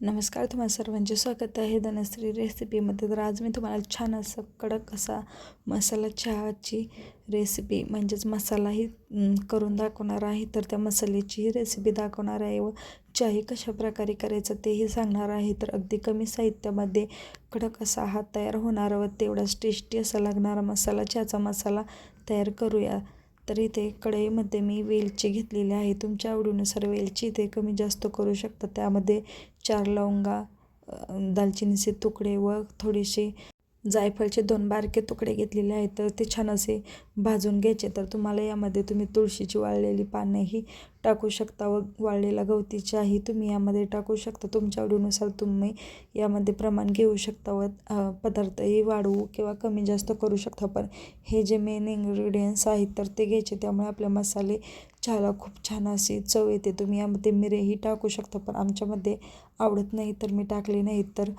नमस्कार तुम्हाला सर्वांचे स्वागत आहे धनश्री रेसिपीमध्ये. तर आज मी तुम्हाला छान असं कडक असा मसाला चहाची रेसिपी म्हणजेच मसालाही करून दाखवणार आहे. तर त्या मसाल्याचीही रेसिपी दाखवणार आहे व चहाही कशा प्रकारे करायचं तेही सांगणार आहे. तर अगदी कमी साहित्यामध्ये कडक असा हा तयार होणारा व तेवढाच टेस्टी असा लागणारा मसाला चहाचा मसाला तयार करूया. तर इथे कढईमध्ये मी वेलची घेतलेली आहे. तुमच्या आवडीनुसार वेलची इथे कमी जास्त करू शकता. त्यामध्ये चार लवंगा दालचिनीचे तुकडे व थोडीशी जायफळचे दोन बारके तुकडे घेतलेले आहेत तर ते छान असे भाजून घ्यायचे. तर तुम्हाला यामध्ये तुम्ही तुळशीची वाळलेली पानंही टाकू शकता व वाळलेला गवती चहाही तुम्ही यामध्ये टाकू शकता. तुमच्या आवडीनुसार तुम्ही यामध्ये प्रमाण घेऊ शकता व पदार्थही वाढवू किंवा कमी जास्त करू शकता. पण हे जे मेन इन्ग्रेडियंट्स आहेत तर ते घ्यायचे. त्यामुळे आपले मसाले चहाला खूप छान अशी चव येते. तुम्ही यामध्ये मिरेही टाकू शकता. पण आमच्यामध्ये आवडत नाही तर मी टाकले नाही तर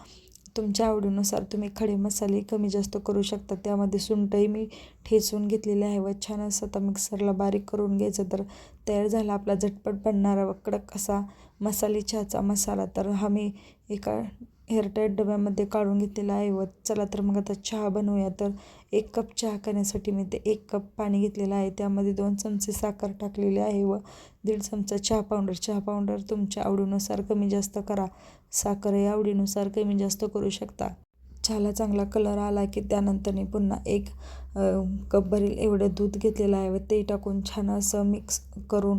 तुमच्या आवडीनुसार तुम्ही खडे मसाले कमी जास्त करू शकता. त्यामध्ये सुंठही मी ठेचून घेतलेले आहे व छान असं आता मिक्सरला बारीक करून घ्यायचं तर तयार झाला आपला झटपट बनणारा व कडक असा मसाले चहाचा मसाला. तर हा मी एका एअरटाईट डब्यामध्ये काढून घेतलेला आहे व चला तर मग आता चहा बनवूया. तर एक कप चहा करण्यासाठी मी ते एक कप पाणी घेतलेलं आहे. त्यामध्ये दोन चमचे साखर टाकलेली आहे व दीड चमचा चहा पावडर. चहा पावडर तुमच्या आवडीनुसार कमी जास्त करा. साखरही आवडीनुसार कमी जास्त करू शकता. चहाला चांगला कलर आला की त्यानंतरने पुन्हा एक कपभरील कप भरील एवढं दूध घेतलेलं आहे व ते टाकून छान असं मिक्स करून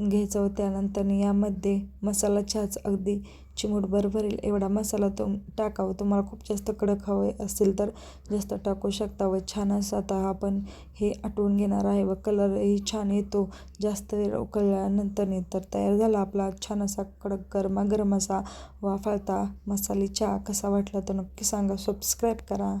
घ्यायचं. व त्यानंतर यामध्ये मसाला चहाच अगदी चिमूटभर भरेल एवढा मसाला तुम टाकावं. तुम्हाला खूप जास्त कडक हवे असेल तर जास्त टाकू शकता व छान असं आता आपण हे आटवून घेणार आहे व कलरही छान येतो. जास्त वेळ उकळल्यानंतर तर तयार झाला आपला छान असा कडक गरमागरम असा वाफाळता मसाले चहा कसा वाटला तर नक्की सांगा. सबस्क्राईब करा.